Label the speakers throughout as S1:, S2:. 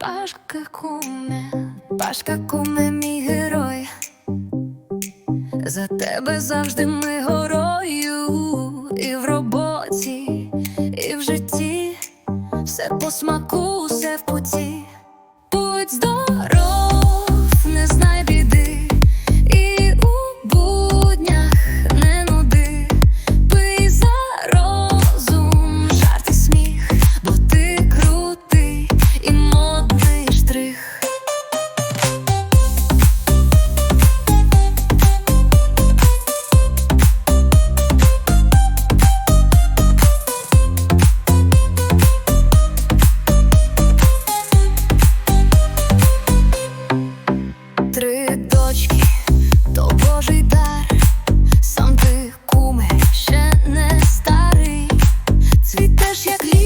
S1: Пашка куме, Пашка куме, мій герой. За тебе завжди ми горою, і в роботі, і в житті, все по смаку, все в путі. Будь здоров, цвітеш, як літо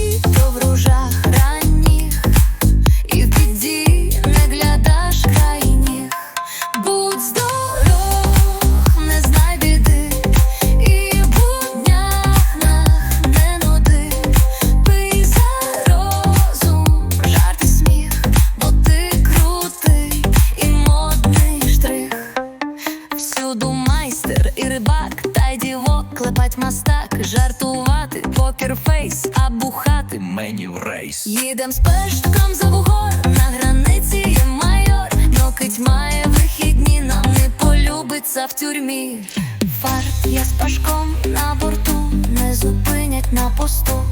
S1: дівок, мастак, жартувати, покерфейс, а бухати.
S2: Мені в рейс.
S1: Їдем з пешком за вугор, на границі є майор, Нокить має вихідні, нам не полюбиться в тюрмі. Фарт я з пашком на борту, не зупинять на посту,